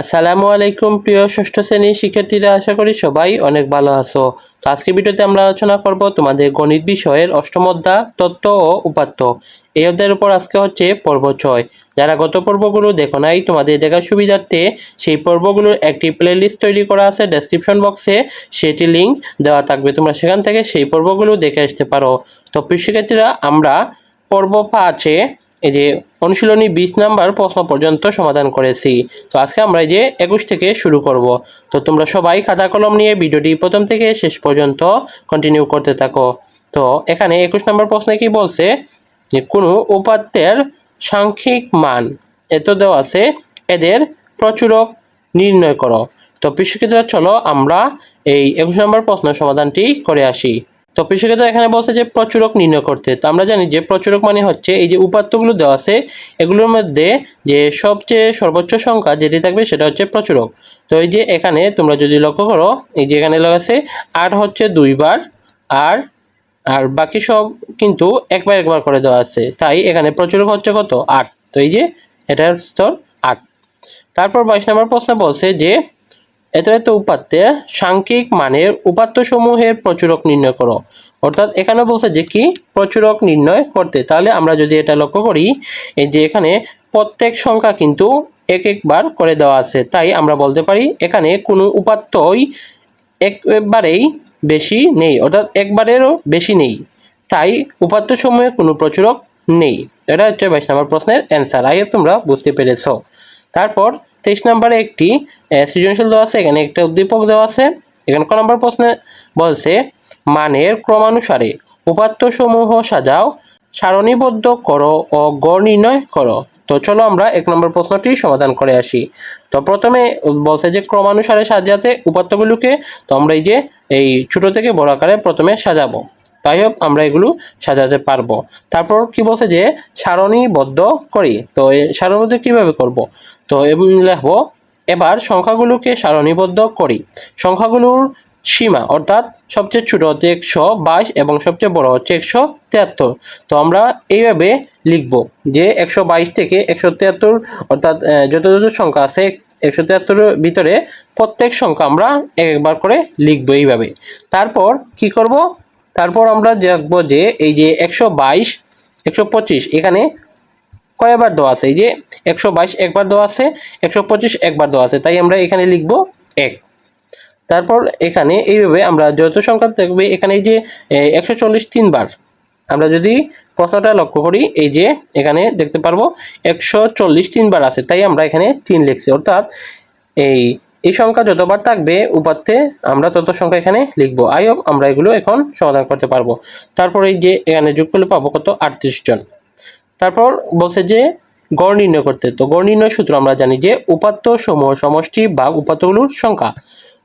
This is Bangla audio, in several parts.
আসসালামু আলাইকুম, প্রিয় ষষ্ঠ শ্রেণির শিক্ষার্থীরা, আশা করি সবাই অনেক ভালো আছো। তো আজকের ভিডিওতে আমরা আলোচনা করব তোমাদের গণিত বিষয়ের অষ্টম অধ্যায়, তত্ত্ব ও উপাত্ত। এই অধ্যায়ের উপর আজকে হচ্ছে পর্ব ছয়। যারা গত পর্বগুলো দেখো নাই, তোমাদের দেখার সুবিধার্থে সেই পর্বগুলোর একটি প্লেলিস্ট তৈরি করা আছে ডেসক্রিপশন বক্সে সেটি লিঙ্ক দেওয়া থাকবে, তোমরা সেখান থেকে সেই পর্বগুলো দেখে আসতে পারো। তো শিক্ষার্থীরা, আমরা পর্ব পাঁচে এই যে অনুশীলনী বিশ নাম্বার প্রশ্ন পর্যন্ত সমাধান করেছি। তো আজকে আমরা এই যে একুশ থেকে শুরু করব। তো তোমরা সবাই খাতা কলম নিয়ে ভিডিওটি প্রথম থেকে শেষ পর্যন্ত কন্টিনিউ করতে থাকো। তো এখানে একুশ নম্বর প্রশ্নে কি বলছে যে, কোনো উপাত্তের সাংখ্যিক মান এত দেওয়া আছে, এদের প্রচুরক নির্ণয় করো। তো কৃষিক্ষেত্রে চলো আমরা এই একুশ নম্বর প্রশ্ন সমাধানটি করে আসি। তো কৃষিক্ষেত্রে এখানে বলছে যে প্রচুরক নির্ণয় করতে। তো আমরা জানি যে প্রচুরক মানে হচ্ছে এই যে উপাত্তগুলো দেওয়া আছে, এগুলোর মধ্যে যে সবচেয়ে সর্বোচ্চ সংখ্যা যেটি থাকবে সেটা হচ্ছে প্রচুরক। তো এই যে এখানে তোমরা যদি লক্ষ্য করো, এই যে এখানে লেখা আছে, আট হচ্ছে দুইবার আর আর বাকি সব কিন্তু একবার একবার করে দেওয়া আছে। তাই এখানে প্রচুরক হচ্ছে কত? আট। তো এই যে এটার স্তর আট। তারপর বাইশ নম্বর প্রশ্ন বলছে যে এত উপাত্তে সাংখ্যিক মানের উপাত্তসমূহের প্রচুরক নির্ণয় করো। অর্থাৎ এখানে বলছে যে কি? প্রচুরক নির্ণয় করতে। তাহলে আমরা যদি এটা লক্ষ্য করি, এই যে এখানে প্রত্যেক সংখ্যা কিন্তু এক একবার করে দেওয়া আছে। তাই আমরা বলতে পারি, এখানে কোনো উপাত্তই একবারেই বেশি নেই। অর্থাৎ একবারেরও বেশি নেই। তাই উপাত্ত সমূহে কোনো প্রচুরক নেই। এটা হচ্ছে বাইশ নম্বর প্রশ্নের অ্যান্সার আগে তোমরা বুঝতে পেরেছ। তারপর তেইশ নম্বরে একটি সৃজনশীল দেওয়া আছে, এখানে একটা উদ্দীপক দেওয়া আছে। এখানে ক নম্বর প্রশ্নে বলছে, মানের ক্রমানুসারে উপাত্ত সমূহ সাজাও, সারণীবদ্ধ করো ও গড় নির্ণয় করো। তো চলো আমরা এক নম্বর প্রশ্নটি সমাধান করে আসি। তো প্রথমে বলছে যে, ক্রমানুসারে সাজাতে উপাত্তগুলোকে তো আমরা এই যে, এই ছোট থেকে বড় আকারে প্রথমে সাজাবো। তাই হোক, আমরা এগুলো সাজাতে পারব। তারপর কি বলছে যে, সারণীবদ্ধ করি। তো এই সারণীবদ্ধ কীভাবে করব? তো এম, লিখব এবার সংখ্যাগুলোকে সারণীবদ্ধ করি। সংখ্যাগুলোর সীমা, অর্থাৎ সবচেয়ে ছোট হচ্ছে একশো বাইশ এবং সবচেয়ে বড় হচ্ছে একশো তিয়াত্তর। তো আমরা এইভাবে লিখব যে একশো বাইশ থেকে একশো তিয়াত্তর, অর্থাৎ যত যত সংখ্যা আছে, একশো তিয়াত্তরের ভিতরে প্রত্যেক সংখ্যা আমরা এক একবার করে লিখব এইভাবে। তারপর কি করব? তারপর আমরা দেখব যে এই যে একশো বাইশ, একশো পঁচিশ, এখানে কয়বার দেওয়া আছে? এই যে একশো বাইশ একবার দেওয়া আছে, একশো পঁচিশ একবার দেওয়া আছে, তাই আমরা এখানে লিখব এক। তারপর এখানে এইভাবে আমরা যত সংখ্যা থাকবে এখানে এই যে একশো চল্লিশ তিনবার। আমরা যদি প্রশ্নটা লক্ষ্য করি, এই যে এখানে দেখতে পারব, একশো চল্লিশ তিনবার আছে, তাই আমরা এখানে তিন লিখছি। অর্থাৎ এই এই সংখ্যা যতবার থাকবে উপাত্তে আমরা তত সংখ্যা এখানে লিখব। আই হোপ আমরা এগুলো এখন সমাধান করতে পারব। তারপর এই যে এখানে যোগ করলে পাবো কত? আটত্রিশ জন। তারপর বলছে যে গড় নির্ণয় করতে। তো গড় নির্ণয় সূত্র আমরা জানি যে উপাত্ত সমূহ সমষ্টি বা উপাত্তগুলোর সংখ্যা।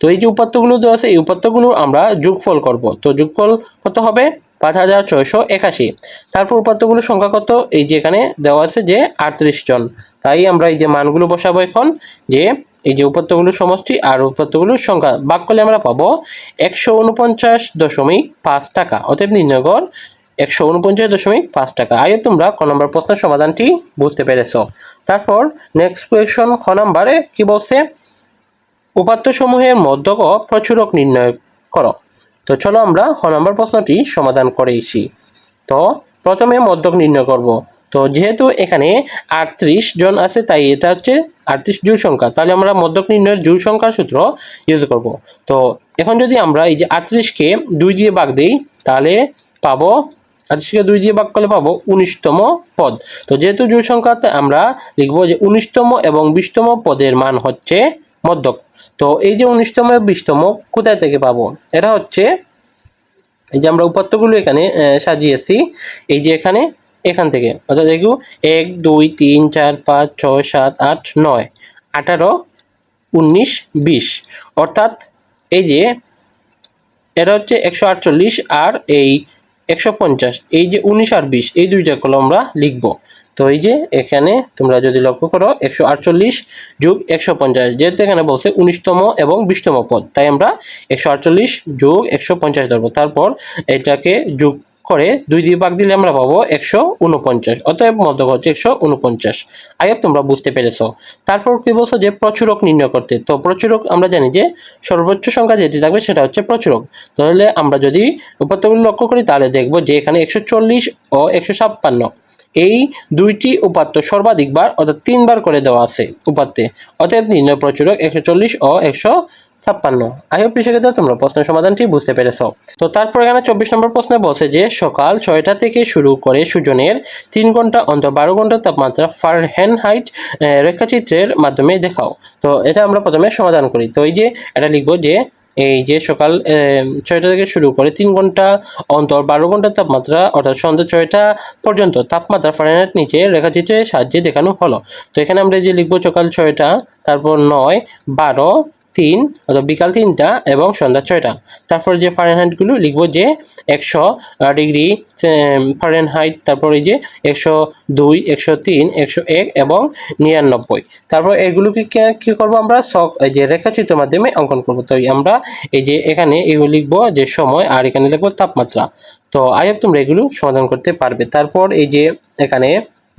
তো এই যে উপাত্তগুলো দেওয়া আছে, এই উপাত্তগুলো আমরা যোগফল করব। তো যোগফল কত হবে? পাঁচ হাজার ছয়শো একাশি। তারপর উপাত্তগুলোর সংখ্যা কত? এই যে এখানে দেওয়া আছে যে আটত্রিশ জন। তাই আমরা এই যে মানগুলো বসাবো এখন, যে এই যে উপাত্তগুলোর সমষ্টি আর উপাত্তগুলোর সংখ্যা ভাগ করলে আমরা পাবো একশো উনপঞ্চাশ দশমিক পাঁচ টাকা। অতএব নির্ণয়গড় একশো উনপঞ্চাশ দশমিক পাঁচ টাকা। আগে তোমরা ক নম্বর প্রশ্নের সমাধানটি বুঝতে পেরেছ। তারপর নেক্সট কোয়েশন খ নম্বরে কি বলছে? উপাত্ত সমূহের মধ্যক প্রচুরক নির্ণয় করো। তো চলো আমরা খ নম্বর প্রশ্নটি সমাধান করেছি তো প্রথমে মধ্যক নির্ণয় করব। তো যেহেতু এখানে আটত্রিশ জন আছে, তাই এটা হচ্ছে আটত্রিশ জোড় সংখ্যা। তাহলে আমরা মধ্যক নির্ণয়ের জোড় সংখ্যার সূত্র ইউজ করব। তো এখন যদি আমরা এই যে আটত্রিশকে দুই দিয়ে ভাগ দিই, তাহলে পাবো আটত্রিশকে দুই দিয়ে ভাগ করলে পাবো উনিশতম পদ। তো যেহেতু জোড় সংখ্যাতে আমরা লিখব যে উনিশতম এবং বিশতম পদের মান হচ্ছে মধ্যক। তো এই যে উনিশতম বিশতম কোথায় থেকে পাবো? এটা হচ্ছে এই যে আমরা উপাত্তগুলো এখানে সাজিয়েছি, এই যে এখানে, এখান থেকে। অর্থাৎ দেখু, এক, দুই, তিন, চার, পাঁচ, ছয়, সাত, আট, নয়, আঠারো, উনিশ, বিশ। অর্থাৎ এই যে, এটা হচ্ছে একশো আটচল্লিশ আর এই একশো পঞ্চাশ, এই যে উনিশ আর বিশ, এই দুইটা কলম আমরা লিখব। তো এই যে এখানে তোমরা যদি লক্ষ্য করো, একশো আটচল্লিশ যোগ একশো পঞ্চাশ, যেহেতু এখানে বলছে উনিশতম এবং বিশতম পদ, তাই আমরা একশো আটচল্লিশ যোগ একশো পঞ্চাশ ধরবো। তারপর এটাকে যোগ করে দুই দিয়ে ভাগ দিলে আমরা পাবো একশো উনপঞ্চাশ। অতএব মধ্যক হচ্ছে একশো উনপঞ্চাশ। আইব তোমরা বুঝতে পেরেছ। তারপর কি বলছো যে প্রচুরক নির্ণয় করতে। তো প্রচুরক আমরা জানি যে সর্বোচ্চ সংখ্যা যেটি থাকবে সেটা হচ্ছে প্রচুরক। তাহলে আমরা যদি উপাত্তগুলো লক্ষ্য করি তাহলে দেখব যে এখানে একশো চল্লিশ ও একশো ছাপ্পান্ন। এই দুইটি উপাত্ত সর্বাধিকবার অর্থাৎ তিনবার করে দেওয়া আছে উপাত্তে। অতএব নির্ণয় প্রচুরক একশো চল্লিশ ও একশো ছাপ্পান্ন। আই হোপ সেক্ষেত্রে তোমরা, প্রশ্নের সমাধানটি বুঝতে পেরেছ। তো তারপর এখানে চব্বিশ নম্বর প্রশ্নে বলছে যে, সকাল ছয়টা থেকে শুরু করে সূর্যনের তিন ঘণ্টা অন্তর বারো ঘণ্টা তাপমাত্রা ফার হাইট রেখাচিত্রের মাধ্যমে দেখাও। তো এটা আমরা প্রথমে সমাধান করি। তো এই যে এটা লিখব যে, এই যে সকাল ছয়টা থেকে শুরু করে তিন ঘণ্টা অন্তর বারো ঘণ্টা তাপমাত্রা, অর্থাৎ সন্ধ্যা ছয়টা পর্যন্ত তাপমাত্রা ফারেনহাইট নিচে রেখাচিত্রের সাহায্যে দেখানো হলো। তো এখানে আমরা যে লিখব সকাল ছয়টা, তারপর নয়, বারো তিন অর্থাৎ বিকাল তিনটা এবং সন্ধ্যা ছয়টা। তারপর যে ফারেনহাইটগুলো লিখব যে একশো ডিগ্রি ফারেনহাইট তারপর যে একশো দুই, একশো তিন, একশো এক এবং নিরানব্বই। তারপর এগুলোকে কে- করব আমরা? সক যে রেখাচিত্রের মাধ্যমে অঙ্কন করব। তো আমরা এই যে এখানে এগুলো লিখব যে সময় আর এখানে লিখব তাপমাত্রা। তো হোপ তোমরা এগুলো সমাধান করতে পারবে। তারপর এই যে এখানে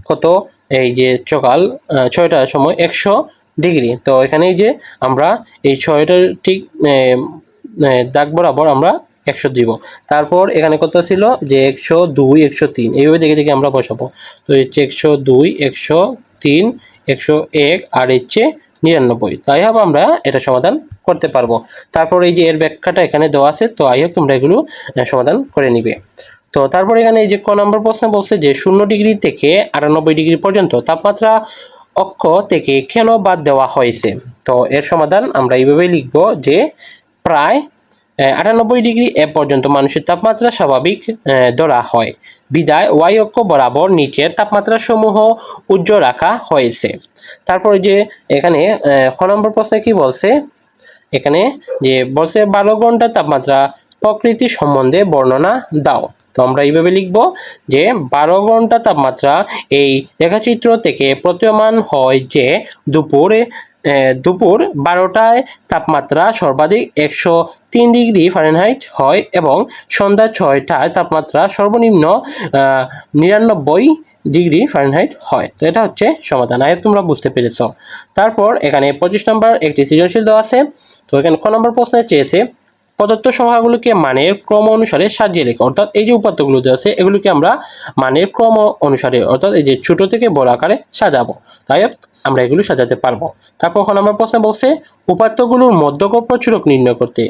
কত? এই যে সকাল ছয়টার সময় একশো ডিগ্রি। তো এখানেই যে আমরা এই ছয়টার ঠিক দাগ বরাবর আমরা একশো দিব। তারপর এখানে কত ছিল? যে একশো দুই, একশো তিন। এইভাবে দেখে দেখে আমরা বসাবো। তো হচ্ছে একশো দুই, একশো তিন, একশো এক, আর হচ্ছে নিরানব্বই। তাই হবে আমরা এটা সমাধান করতে পারব। তারপর এই যে এর ব্যাখ্যাটা এখানে দেওয়া আছে, তো আই হোপ তোমরা এগুলো সমাধান করে নিবে। তো তারপর এখানে এই যে ক নম্বর প্রশ্ন বলছে যে শূন্য ডিগ্রি থেকে আটানব্বই ডিগ্রি পর্যন্ত তাপমাত্রা অক্ষ থেকে কেন বাদ দেওয়া হয়েছে। তো এর সমাধান আমরা এইভাবে লিখব যে প্রায় আটানব্বই ডিগ্রি এ পর্যন্ত মানুষের তাপমাত্রা স্বাভাবিক ধরা হয়। বিদায়, ওয়াই অক্ষ বরাবর নিচের তাপমাত্রা সমূহ উজ্জ্বল রাখা হয়েছে। তারপর যে এখানে খ নম্বর প্রশ্নে কি বলছে? এখানে যে বলছে, বারো ঘণ্টার তাপমাত্রা প্রকৃতি সম্বন্ধে বর্ণনা দাও। তো আমরা এইভাবে লিখব যে বারো ঘণ্টা তাপমাত্রা এই রেখাচিত্র থেকে প্রতীয়মান হয় যে দুপুরে দুপুর বারোটায় তাপমাত্রা সর্বাধিক একশো তিন ডিগ্রি ফারেনহাইট হয় এবং সন্ধ্যা ছয়টায় তাপমাত্রা সর্বনিম্ন নিরানব্বই ডিগ্রি ফারেনহাইট হয়। তো এটা হচ্ছে সমাধান, আয় তোমরা বুঝতে পেরেছ। তারপর এখানে পঁচিশ নম্বর একটি সৃজনশীল দেওয়া আছে। তো এখানে ক নম্বর প্রশ্নে চেয়েছে প্রদত্ত সংখ্যাগুলোকে মানের ক্রম অনুসারে সাজিয়ে রেখে, অর্থাৎ এই যে উপাত্তগুলো দেওয়া আছে, এগুলোকে আমরা মানের ক্রম অনুসারে, অর্থাৎ এই যে ছোট থেকে বড় আকারে সাজাবো। তাই আমরা এগুলো সাজাতে পারব। তারপর এখন আমরা প্রশ্ন বলছে, উপাত্তগুলোর মধ্যক প্রচুরক নির্ণয় করতে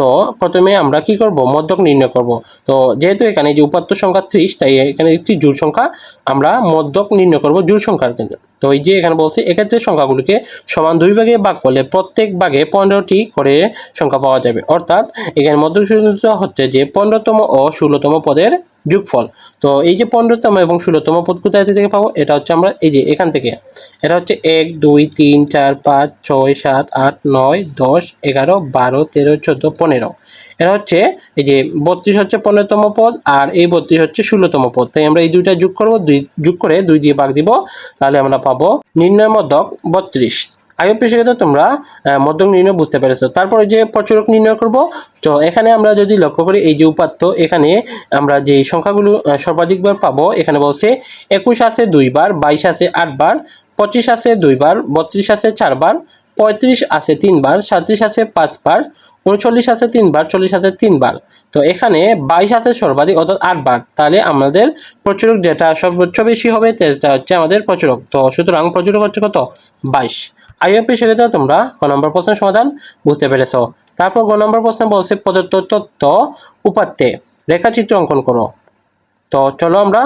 তো প্রথমে আমরা কি করব? মধ্যক নির্ণয় করব। তো যেহেতু এখানে যে উপাত্ত সংখ্যা ত্রিশ, তাই এখানে একটি জোড় সংখ্যা আমরা মধ্যক নির্ণয় করব জোড় সংখ্যার কেন্দ্র তো এই যে এখানে বলছে, এক্ষেত্রে সংখ্যাগুলিকে সমান দুই ভাগে ভাগ করলে প্রত্যেক ভাগে পনেরোটি করে সংখ্যা পাওয়া যাবে। অর্থাৎ এখানে মধ্যক হচ্ছে যে পনেরোতম ও ষোলোতম পদের যোগফল। তো এই যে পনেরোতম এবং ষোলোতম পদ কোথায় থেকে পাবো? এটা হচ্ছে আমরা এই যে এখান থেকে। এটা হচ্ছে এক, দুই, তিন, চার, পাঁচ, ছয়, সাত, আট, নয়, দশ, এগারো, বারো, তেরো, চোদ্দ, পনেরো। এটা হচ্ছে এই যে বত্রিশ হচ্ছে পনেরোতম পদ আর এই বত্রিশ হচ্ছে ষোলোতম পদ। তাই আমরা এই দুইটা যোগ করব, দুই যোগ করে দুই দিয়ে ভাগ দিব। তাহলে আমরা পাবো নির্ণয় মধ্যক বত্রিশ। আগে পেশাগত তোমরা আহ, মধ্যক নির্ণয় বুঝতে পেরেছ। তারপরে যে প্রচুরক নির্ণয় করব তো এখানে আমরা যদি লক্ষ্য করি এই যে উপাত্ত এখানে আমরা যে সংখ্যাগুলো সর্বাধিকবার পাবো এখানে বলছে একুশ আছে দুইবার বাইশ আছে আটবার পঁচিশ আছে দুইবার বত্রিশ আছে চারবার পঁয়ত্রিশ আছে তিনবার সাঁত্রিশ আছে পাঁচবার উনচল্লিশ আছে তিনবার চল্লিশ আছে তিনবার। তো এখানে বাইশ আছে সর্বাধিক অর্থাৎ আটবার। তাহলে আমাদের প্রচুরক যেটা সর্বোচ্চ বেশি হবে সেটা হচ্ছে আমাদের প্রচুরক। তো সুতরাং প্রচুরক হচ্ছে কত? বাইশ। আইএপি সেক্ষেত্রে তোমরা ক নম্বর প্রশ্নের সমাধান বুঝতে পেরেছ। তারপর গ নম্বর প্রশ্ন বলছে প্রদত্ত তত্ত্ব উপাত্তে রেখাচিত্র অঙ্কন করো। তো চলো আমরা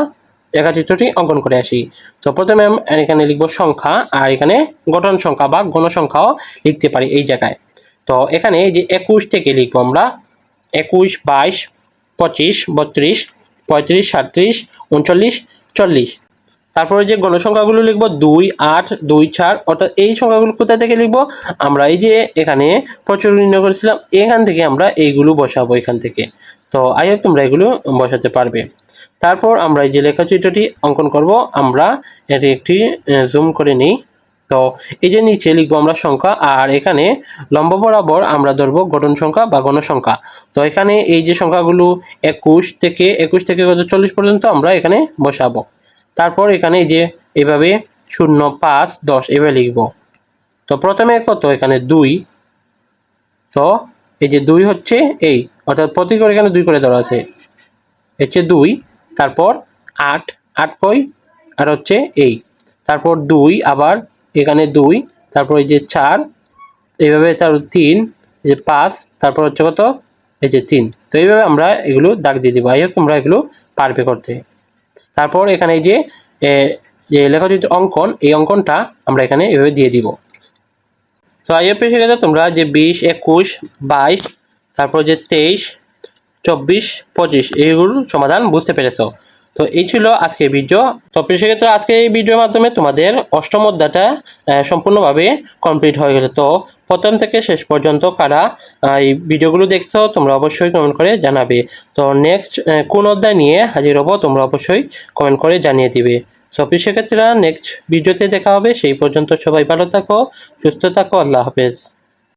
রেখাচিত্রটি অঙ্কন করে আসি। তো প্রথমে এখানে লিখব সংখ্যা আর এখানে গঠন সংখ্যা বা গণসংখ্যাও লিখতে পারি এই জায়গায়। তো এখানে যে একুশ থেকে লিখব আমরা, একুশ, বাইশ, পঁচিশ, বত্রিশ, পঁয়ত্রিশ, সাঁত্রিশ, উনচল্লিশ, চল্লিশ। তারপরে যে গণসংখ্যাগুলো লিখব দুই, আট, দুই, চার, অর্থাৎ এই সংখ্যাগুলো কোথা থেকে লিখব? আমরা এই যে এখানে প্রচুর নির্ণয় করেছিলাম, এখান থেকে আমরা এইগুলো বসাবো এখান থেকে। তো আই হোপ তোমরা এগুলো বসাতে পারবে। তারপর আমরা এই যে লেখাচিত্রটি অঙ্কন করব, আমরা এটি একটি জুম করে নিই। তো এই যে নিচে লিখব আমরা সংখ্যা, আর এখানে লম্ব বরাবর আমরা ধরবো গঠন সংখ্যা বা গণ সংখ্যা তো এখানে এই যে সংখ্যাগুলো একুশ থেকে একুশ থেকে কত? চল্লিশ পর্যন্ত আমরা এখানে বসাবো। তারপর এখানে এই যে এভাবে শূন্য পাঁচ দশ এভাবে লিখব। তো প্রথমে কত? এখানে দুই। তো এই যে দুই হচ্ছে এই, অর্থাৎ প্রতি করে এখানে দুই করে ধরা আছে। হচ্ছে দুই, তারপর আট আট কই? আর হচ্ছে এই। তারপর দুই, আবার এখানে দুই, তারপর এই যে চার এইভাবে তার তিন, এই যে পাঁচ, তারপর হচ্ছে কত? এই যে তিন। তো এইভাবে আমরা এগুলো দাগ দিয়ে দিব। হোক তোমরা এগুলো পারবে করতে তারপর এখানে যে যে লেখাচিত্র অঙ্কন, এই অঙ্কনটা আমরা এখানে এভাবে দিয়ে দিব। তো আই আইএফ সেক্ষেত্রে তোমরা যে বিশ, একুশ, বাইশ, তারপর যে তেইশ, চব্বিশ, পঁচিশ, এইগুলোর সমাধান বুঝতে পেরেছ। তো এই ছিল আজকের ভিডিও তো সেক্ষেত্রে আজকে এই ভিডিওর মাধ্যমে তোমাদের অষ্টম অধ্যায়টা সম্পূর্ণভাবে কমপ্লিট হয়ে গেল তো প্রথম থেকে শেষ পর্যন্ত কারা এই ভিডিওগুলো দেখছ, তোমরা অবশ্যই কমেন্ট করে জানাবে। তো নেক্সট কোন অধ্যায় নিয়ে হাজির হব, তোমরা অবশ্যই কমেন্ট করে জানিয়ে দিবে। সো সেক্ষেত্রে নেক্সট ভিডিওতে দেখা হবে। সেই পর্যন্ত সবাই ভালো থাকো, সুস্থ থাকো, আল্লাহ হাফেজ।